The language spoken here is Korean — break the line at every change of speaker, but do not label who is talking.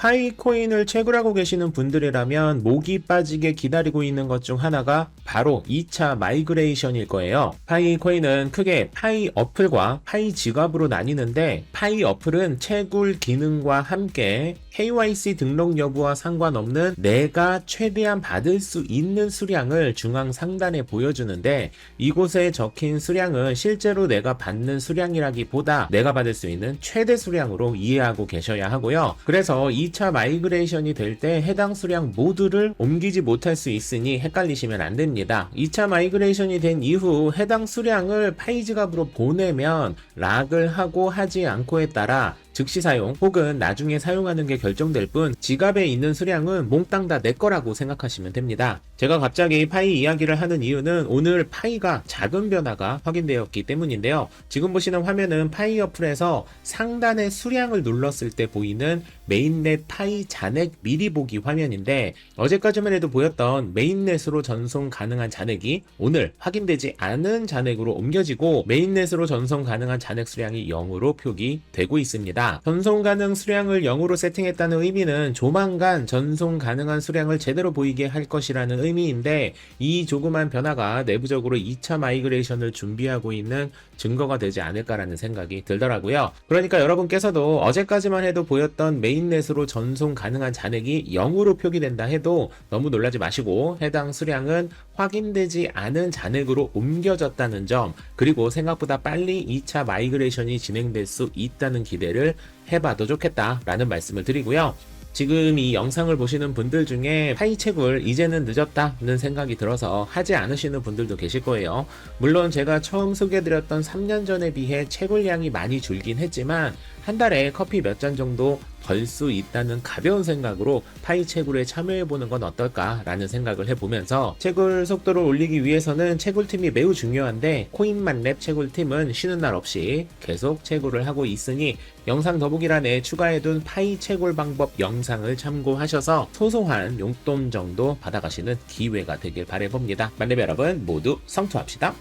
파이코인을 채굴하고 계시는 분들이라면 목이 빠지게 기다리고 있는 것 중 하나가 바로 2차 마이그레이션일 거예요. 파이코인은 크게 파이 어플과 파이 지갑으로 나뉘는데 파이 어플은 채굴 기능과 함께 KYC 등록 여부와 상관없는 내가 최대한 받을 수 있는 수량을 중앙 상단에 보여주는데 이곳에 적힌 수량은 실제로 내가 받는 수량이라기보다 내가 받을 수 있는 최대 수량으로 이해하고 계셔야 하고요. 그래서 2차 마이그레이션이 될 때 해당 수량 모두를 옮기지 못할 수 있으니 헷갈리시면 안 됩니다. 2차 마이그레이션이 된 이후 해당 수량을 파이 지갑으로 보내면 락을 하고 하지 않고에 따라 즉시 사용 혹은 나중에 사용하는 게 결정될 뿐 지갑에 있는 수량은 몽땅 다 내 거라고 생각하시면 됩니다. 제가 갑자기 파이 이야기를 하는 이유는 오늘 파이가 작은 변화가 확인되었기 때문인데요. 지금 보시는 화면은 파이 어플에서 상단의 수량을 눌렀을 때 보이는 메인넷 파이 잔액 미리 보기 화면인데 어제까지만 해도 보였던 메인넷으로 전송 가능한 잔액이 오늘 확인되지 않은 잔액으로 옮겨지고 메인넷으로 전송 가능한 잔액 수량이 0으로 표기되고 있습니다. 전송 가능 수량을 0으로 세팅했다는 의미는 조만간 전송 가능한 수량을 제대로 보이게 할 것이라는 의미인데 이 조그만 변화가 내부적으로 2차 마이그레이션을 준비하고 있는 증거가 되지 않을까라는 생각이 들더라고요. 그러니까 여러분께서도 어제까지만 해도 보였던 메인 넷으로 전송 가능한 잔액이 0으로 표기된다 해도 너무 놀라지 마시고 해당 수량은 확인되지 않은 잔액으로 옮겨졌다는 점 그리고 생각보다 빨리 2차 마이그레이션이 진행될 수 있다는 기대를 해봐도 좋겠다라는 말씀을 드리고요. 지금 이 영상을 보시는 분들 중에 파이 채굴 이제는 늦었다는 생각이 들어서 하지 않으시는 분들도 계실 거예요. 물론 제가 처음 소개해드렸던 3년 전에 비해 채굴량이 많이 줄긴 했지만 한 달에 커피 몇 잔 정도 벌수 있다는 가벼운 생각으로 파이 채굴에 참여해보는 건 어떨까라는 생각을 해보면서 채굴 속도를 올리기 위해서는 채굴팀이 매우 중요한데 코인만랩 채굴팀은 쉬는 날 없이 계속 채굴을 하고 있으니 영상 더보기란에 추가해둔 파이 채굴 방법 영상을 참고하셔서 소소한 용돈 정도 받아가시는 기회가 되길 바라봅니다. 만렙 여러분 모두 성투합시다.